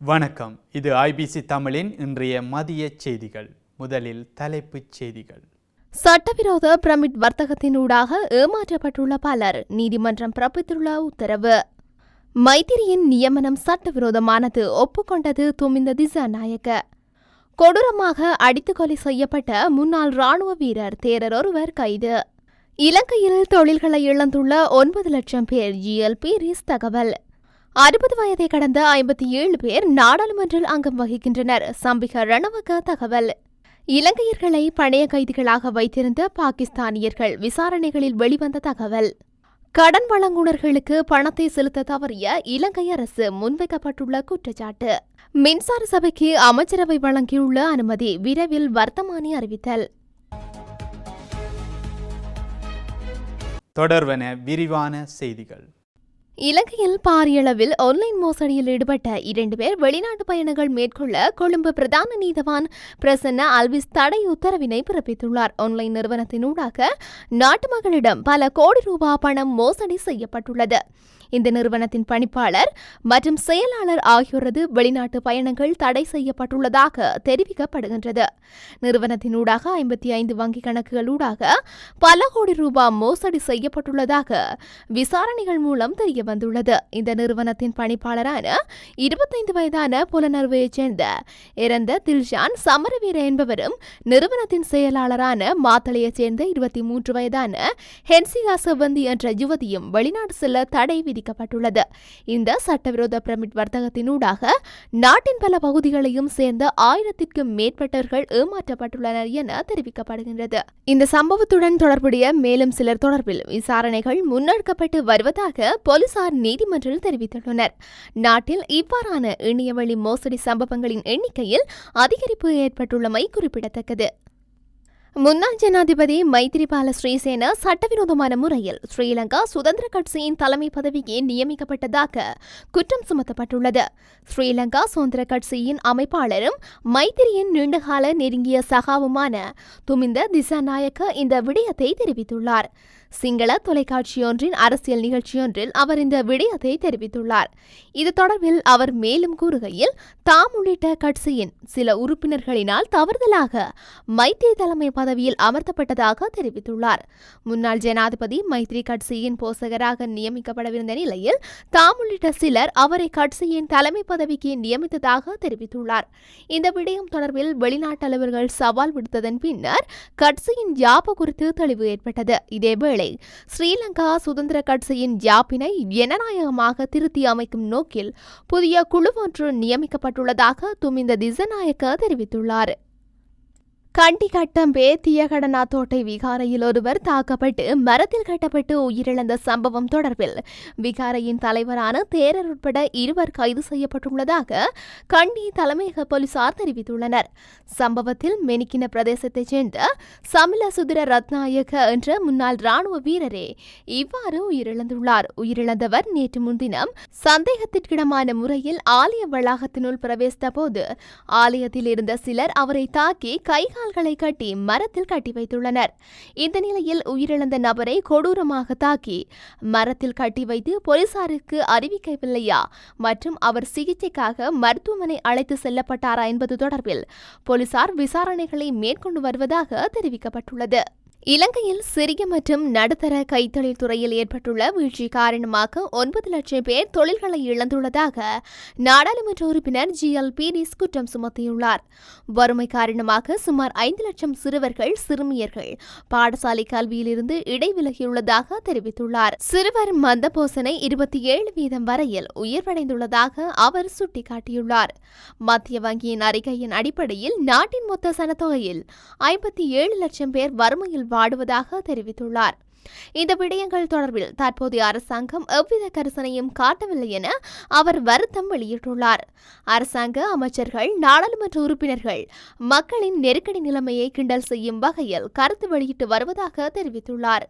வணக்கம். இது ஐபிசி தமிழின் இன்றைய மதிய செய்திகள். முதலில் தலைப்புச் செய்திகள். சட்டவிரோத பிரமிட் வர்த்தகத்தினூடாக ஏமாற்றப்பட்டுள்ள பலர் நீதிமன்றம் பிறப்பித்துள்ள உத்தரவு. மைத்திரியின் நியமனம் சட்டவிரோதமானது ஒப்புக்கொண்டது துமிந்த திசாநாயக்க. கொடூரமாக அடித்து கொலை செய்யப்பட்ட முன்னாள் ராணுவ வீரர் தேரர் ஒருவர் கைது. இலங்கையில் தொழில்களை இழந்துள்ள ஒன்பது லட்சம் பேர் ஜிஎல்பி ரீஸ் தகவல். அறுபது வயதை கடந்த ஐம்பத்தி ஏழு பேர் நாடாளுமன்றில் அங்கம் வகிக்கின்றனர். சம்பிக ரணவக தகவல். இலங்கையர்களை பழைய கைதிகளாக வைத்திருந்த பாகிஸ்தானியர்கள் விசாரணைகளில் வெளிவந்த தகவல். கடன் வழங்குனர்களுக்கு பணத்தை செலுத்த தவறிய இலங்கை அரசு முன்வைக்கப்பட்டுள்ள குற்றச்சாட்டு. மின்சார சபைக்கு அமைச்சரவை வழங்கியுள்ள அனுமதி விரைவில் வர்த்தமானி அறிவித்தல். தொடர்வன விரிவான செய்திகள். இலங்கையில் பாரியளவில் ஆன்லைன் மோசடியில் ஈடுபட்ட இரண்டு பேர் வெளிநாட்டு பயணங்கள் மேற்கொள்ள கொழும்பு பிரதான நீதவான் பிரசன்ன அல்விஸ் தடை உத்தரவினை பிறப்பித்துள்ளார். ஆன்லைன் நிறுவனத்தினூடாக நாட்டு மக்களிடம் பல கோடி ரூபாய் பணம் மோசடி செய்யப்பட்டுள்ளது. இந்த நிறுவனத்தின் பணிப்பாளர் மற்றும் செயலாளர் ஆகியோரது வெளிநாட்டு பயணங்கள் தடை செய்யப்பட்டுள்ளதாக தெரிவிக்கப்படுகின்றது. நிறுவனத்தினூடாக ஐம்பத்தி ஐந்து வங்கிக் கணக்குகளூடாக பல கோடி ரூபாய் மோசடி செய்யப்பட்டுள்ளதாக விசாரணைகள் மூலம் தெரிய வந்துள்ளது. இந்த நிறுவனத்தின் பணிப்பாளரான இருபத்தைந்து வயதான புலனர்வையைச் சேர்ந்த இறந்த தில்ஷான் சமரவீர என்பவரும் நிறுவனத்தின் செயலாளரான மாத்தளையைச் சேர்ந்த இருபத்தி மூன்று வயதான ஹென்சிகா செவ்வந்தி என்ற யுவதியும் வெளிநாடு செல்ல தடை விதிக்கப்பட்டுள்ளது. இந்த சட்டவிரோத பிரமிட் வர்த்தகத்தினூடாக நாட்டின் பல பகுதிகளையும் சேர்ந்த ஆயிரத்திற்கும் மேற்பட்டவர்கள் ஏமாற்றப்பட்டுள்ளனர் என தெரிவிக்கப்படுகின்றது. இந்த சம்பவத்துடன் தொடர்புடைய மேலும் சிலர் தொடர்பில் விசாரணைகள் முன்னெடுக்கப்பட்டு வருவதாக போலீஸ் போலீசார் நீதிமன்றில் தெரிவித்துள்ளனர். நாட்டில் இவ்வாறான இணையவழி மோசடி சம்பவங்களின் எண்ணிக்கையில் அதிகரிப்பு ஏற்பட்டுள்ளமை குறிப்பிடத்தக்கது. முன்னாள் ஜனாதிபதி மைத்திரிபால ஸ்ரீசேன சட்டவிரோதமான முறையில் ஸ்ரீலங்கா சுதந்திர கட்சியின் தலைமை பதவிக்கு நியமிக்கப்பட்டதாக குற்றம் சுமத்தப்பட்டுள்ளது. ஸ்ரீலங்கா சுதந்திர கட்சியின் அமைப்பாளரும் மைத்திரியின் நீண்டகால நெருங்கிய சகாவுமான துமிந்த திசாநாயக்க இந்த விடயத்தை தெரிவித்துள்ளார். சிங்கள தொலைக்காட்சியொன்றின் அரசியல் நிகழ்ச்சியொன்றில் அவர் இந்த விடயத்தை தெரிவித்துள்ளார். இது தொடர்பில் அவர் மேலும் கூறுகையில் தாம் உள்ளிட்ட கட்சியின் சில உறுப்பினர்களினால் தவறுதலாக மைத்திரி தலைமை பதவியில் அமர்த்தப்பட்டதாக தெரிவித்துள்ளார். முன்னாள் ஜனாதிபதி மைத்ரி கட்சியின் போசகராக நியமிக்கப்படவிருந்த நிலையில் தாம் உள்ளிட்ட சிலர் அவரை கட்சியின் தலைமை பதவிக்கு நியமித்ததாக தெரிவித்துள்ளார். இந்த விடயம் தொடர்பில் வெளிநாட்டலைவர்கள் சவால் விடுத்ததன் பின்னர் கட்சியின் யாப்பு குறித்து தெளிவு ஏற்பட்டது. இதேவேளை ஸ்ரீலங்கா சுதந்திர கட்சியின் யாப்பினை ஜனநாயகமாக திருத்தி அமைக்கும் நோக்கில் புதிய குழு ஒன்று நியமிக்கப்பட்டுள்ளதாக துமிந்த திசநாயக்க தெரிவித்துள்ளார். கண்டிகட்டம் கட்டம்பே தோட்டை விகாரையில் ஒருவர் தாக்கப்பட்டு மரத்தில் கட்டப்பட்டு உயிரிழந்த சம்பவம் தொடர்பில் விகாரையின் தலைவரான தேரர் உட்பட இருவர் கைது செய்யப்பட்டுள்ளதாக கண்டி தலைமையக போலீசார் தெரிவித்துள்ளனர். சம்பவத்தில் மெனிக்கின பிரதேசத்தைச் சேர்ந்த சமில சுதிர ரத்நாயக என்ற முன்னாள் ராணுவ வீரரே இவ்வாறு உயிரிழந்துள்ளார். உயிரிழந்தவர் நேற்று முன்தினம் சந்தேகத்திற்கிடமான முறையில் ஆலய வளாகத்தினுள் பிரவேசித்த போது ஆலயத்தில் இருந்த சிலர் அவரை தாக்கி கால்களை கட்டி மரத்தில் கட்டி வைத்துள்ளனர். இந்த நிலையில் உயிரிழந்த நபரை கொடூரமாக தாக்கி மரத்தில் கட்டி வைத்து போலீசாருக்கு அறிவிக்கவில்லையா? மற்றும் அவர் சிகிச்சைக்காக மருத்துவமனை அழைத்து செல்லப்பட்டாரா என்பது தொடர்பில் போலீசார் விசாரணைகளை மேற்கொண்டு வருவதாக தெரிவிக்கப்பட்டுள்ளது. இலங்கையில் சிறிய மற்றும் நடுத்தர கைத்தொழில் துறையில் ஏற்பட்டுள்ள வீழ்ச்சி காரணமாக ஒன்பது லட்சம் பேர் தொழில்களை இழந்துள்ளதாக நாடாளுமன்ற உறுப்பினர் ஜி எல் பீரிஸ் குற்றம் சுமத்தியுள்ளார். வறுமை காரணமாக சுமார் ஐந்து லட்சம் சிறுவர்கள் சிறுமியர்கள் பாடசாலை கல்வியிலிருந்து இடைவிலகியுள்ளதாக தெரிவித்துள்ளார். சிறுவர் மந்தபோசனை இருபத்தி ஏழு வீதம் வரையில் உயர்வடைந்துள்ளதாக அவர் சுட்டிக்காட்டியுள்ளார். மத்திய வங்கியின் அறிக்கையின் அடிப்படையில் நாட்டின் மொத்த சனத்தொகையில் ஐம்பத்தி ஏழு லட்சம் பேர் வறுமையில் வாடுவதாக தெரிவித்துள்ளார். இந்த விடயங்கள் தொடர்பில் தற்போதைய அரசாங்கம் எவ்வித கரிசனையும் காட்டவில்லை என அவர் வருத்தம் வெளியிட்டுள்ளார். அரசாங்க அமைச்சர்கள் நாடாளுமன்ற உறுப்பினர்கள் மக்களின் நெருக்கடி நிலைமையை கிண்டல் செய்யும் வகையில் கருத்து வெளியிட்டு வருவதாக தெரிவித்துள்ளார்.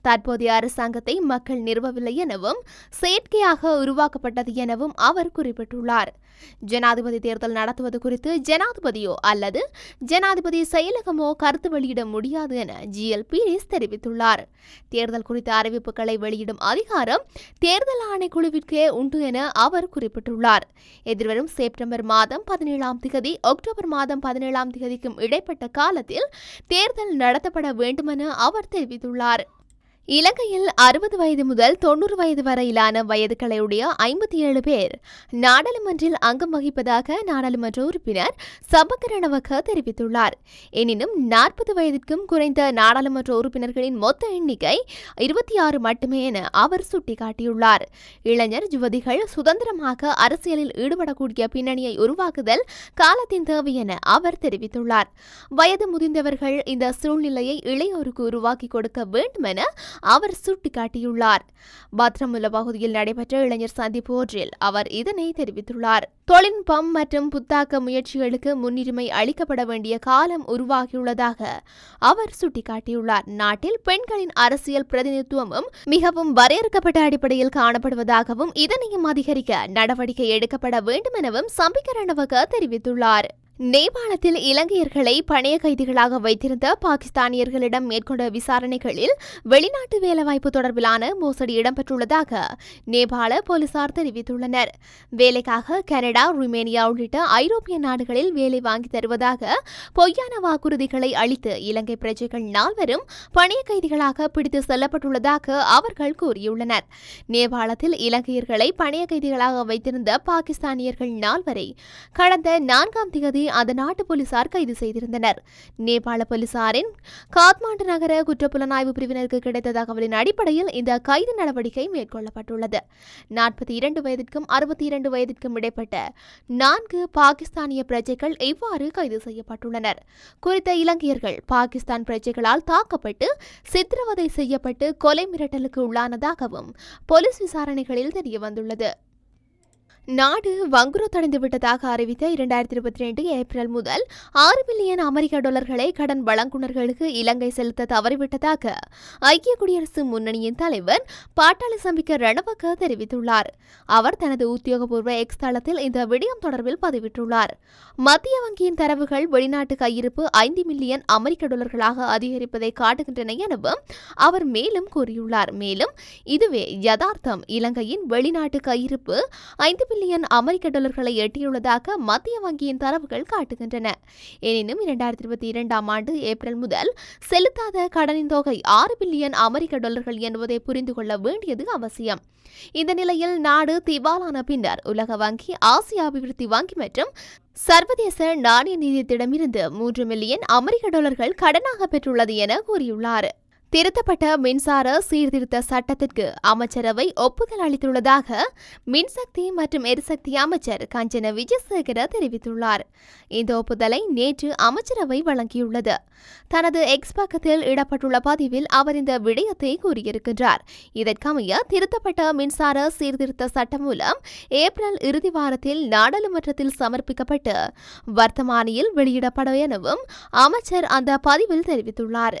தற்போதைய அரசாங்கத்தை மக்கள் நிறுவவில்லை எனவும் செயற்கையாக உருவாக்கப்பட்டது எனவும் அவர் குறிப்பிட்டுள்ளார். ஜனாதிபதி தேர்தல் நடத்துவது குறித்து ஜனாதிபதியோ அல்லது ஜனாதிபதி செயலகமோ கருத்து வெளியிட முடியாது என ஜிஎல் பீரிஸ் தெரிவித்துள்ளார். தேர்தல் குறித்த அறிவிப்புகளை வெளியிடும் அதிகாரம் தேர்தல் ஆணைக்குழுவிற்கே உண்டு என அவர் குறிப்பிட்டுள்ளார். எதிர்வரும் செப்டம்பர் மாதம் பதினேழாம் திகதி அக்டோபர் மாதம் பதினேழாம் திகதிக்கும் இடைப்பட்ட காலத்தில் தேர்தல் நடத்தப்பட வேண்டுமென அவர் தெரிவித்துள்ளார். இலங்கையில் அறுபது வயது முதல் தொண்ணூறு வயது வரையிலான வயதுகளையுடைய ஐம்பத்தி ஏழு பேர் நாடாளுமன்றில் அங்கம் வகிப்பதாக நாடாளுமன்ற உறுப்பினர் சபகரணவக தெரிவித்துள்ளார். எனினும் நாற்பது வயதிற்கும் குறைந்த நாடாளுமன்ற உறுப்பினர்களின் மொத்த எண்ணிக்கை இருபத்தி ஆறு மட்டுமே என அவர் சுட்டிக்காட்டியுள்ளார். இளைஞர் யுவதிகள் சுதந்திரமாக அரசியலில் ஈடுபடக்கூடிய பின்னணியை உருவாக்குதல் காலத்தின் தேவை என அவர் தெரிவித்துள்ளார். வயது முதிர்ந்தவர்கள் இந்த சூழ்நிலையை இளையோருக்கு உருவாக்கி கொடுக்க வேண்டும் என அவர் சுட்டிக்காட்டியுள்ளார். பத்ரமுல்ல பகுதியில் நடைபெற்ற இளைஞர் சந்திப்பு ஒன்றில் அவர் இதனை தெரிவித்துள்ளார். தொழில்நுட்பம் மற்றும் புத்தாக்க முயற்சிகளுக்கு முன்னுரிமை அளிக்கப்பட வேண்டிய காலம் உருவாகியுள்ளதாக அவர் சுட்டிக்காட்டியுள்ளார். நாட்டில் பெண்களின் அரசியல் பிரதிநிதித்துவமும் மிகவும் வரையறுக்கப்பட்ட அடிப்படையில் காணப்படுவதாகவும் இதனையும் அதிகரிக்க நடவடிக்கை எடுக்கப்பட வேண்டும் எனவும் சம்பிக்கரணவக தெரிவித்துள்ளார். நேபாளத்தில் இலங்கையர்களை பணைய கைதிகளாக வைத்திருந்த பாகிஸ்தானியர்களிடம் மேற்கொண்ட விசாரணைகளில் வெளிநாட்டு வேலைவாய்ப்பு தொடர்பிலான மோசடி இடம்பெற்றுள்ளதாக நேபாள போலீசார் தெரிவித்துள்ளனர். வேலைக்காக கனடா ருமேனியா உள்ளிட்ட ஐரோப்பிய நாடுகளில் வேலை வாங்கி தருவதாக பொய்யான வாக்குறுதிகளை அளித்து இலங்கை பிரஜைகள் நால்வரும் பணைய கைதிகளாக பிடித்து செல்லப்பட்டுள்ளதாக அவர்கள் கூறியுள்ளனர். நேபாளத்தில் இலங்கையர்களை பணைய கைதிகளாக வைத்திருந்த பாகிஸ்தானியர்கள் நால்வரை கடந்த நான்காம் திகதி அந்த நாட்டு போலீசார் கைது செய்திருந்தனர். நேபாள போலீசாரின் காத்மாண்டு நகர குற்றப்புலனாய்வு பிரிவினருக்கு கிடைத்த தகவலின் அடிப்படையில் இந்த கைது நடவடிக்கை மேற்கொள்ளப்பட்டுள்ளது. நாற்பத்தி இரண்டு வயதிற்கும் அறுபத்தி இரண்டு வயதிற்கும் இடைப்பட்ட நான்கு பாகிஸ்தானிய பிரஜைகள் இவ்வாறு கைது செய்யப்பட்டுள்ளனர். குறித்த இலங்கையர்கள் பாகிஸ்தான் பிரஜைகளால் தாக்கப்பட்டு சித்திரவதை செய்யப்பட்டு கொலை மிரட்டலுக்கு உள்ளானதாகவும் போலீஸ் விசாரணைகளில் தெரியவந்துள்ளது. நாடு வங்குரோத்தடைந்து விட்டதாக அறிவித்த இரண்டாயிரத்தி இருபத்தி ரெண்டு ஏப்ரல் முதல் ஆறு மில்லியன் அமெரிக்க டாலர்களை கடன் வழங்குனர்களுக்கு இலங்கை செலுத்த தவறிவிட்டதாக ஐக்கிய குடியரசு முன்னணியின் தலைவர் பாட்டாளி சம்பிக்க ரணவக்க தெரிவித்துள்ளார். அவர் தனது உத்தியோகபூர்வ எக்ஸ் தளத்தில் இந்த விடயம் தொடர்பில் பதிவிட்டுள்ளார். மத்திய வங்கியின் தரவுகள் வெளிநாட்டு கையிருப்பு ஐந்து மில்லியன் அமெரிக்க டாலர்களாக அதிகரிப்பதை காட்டுகின்றன எனவும் அவர் மேலும் கூறியுள்ளார். மேலும் இதுவே யதார்த்தம். இலங்கையின் வெளிநாட்டு கையிருப்பு ஐந்து பில்லியன் அமெரிக்க டாலர்களை எட்டியுள்ளதாக மத்திய வங்கியின் தரவுகள் காட்டுகின்றன. எனினும் இரண்டாயிரத்தி இருபத்தி இரண்டாம் ஆண்டு ஏப்ரல் முதல் செலுத்தாத கடனின் தொகை ஆறு பில்லியன் அமெரிக்க டாலர்கள் என்பதை புரிந்து கொள்ள வேண்டியது அவசியம். இந்த நிலையில் நாடு திவாலான பின்னர் உலக வங்கி ஆசிய அபிவிருத்தி வங்கி மற்றும் சர்வதேச நாணய நிதியத்திடமிருந்து மூன்று மில்லியன் அமெரிக்க டாலர்கள் கடனாக பெற்றுள்ளது என கூறியுள்ளார். திருத்தப்பட்ட மின்சார சீர்திருத்த சட்டத்திற்கு அமைச்சரவை ஒப்புதல் அளித்துள்ளதாக மின்சக்தி மற்றும் எரிசக்தி அமைச்சர் கஞ்சன விஜயசேகர தெரிவித்துள்ளார். இந்த ஒப்புதலை நேற்று அமைச்சரவை வழங்கியுள்ளது. தனது எக்ஸ் பக்கத்தில் இடப்பட்டுள்ள பதிவில் அவர் இந்த விடயத்தை கூறியிருக்கின்றார். இதற்கமைய திருத்தப்பட்ட மின்சார சீர்திருத்த சட்டம் மூலம் ஏப்ரல் இறுதி வாரத்தில் நாடாளுமன்றத்தில் சமர்ப்பிக்கப்பட்டு வர்த்தமானியில் வெளியிடப்படும் எனவும் அமைச்சர் அந்த பதிவில் தெரிவித்துள்ளார்.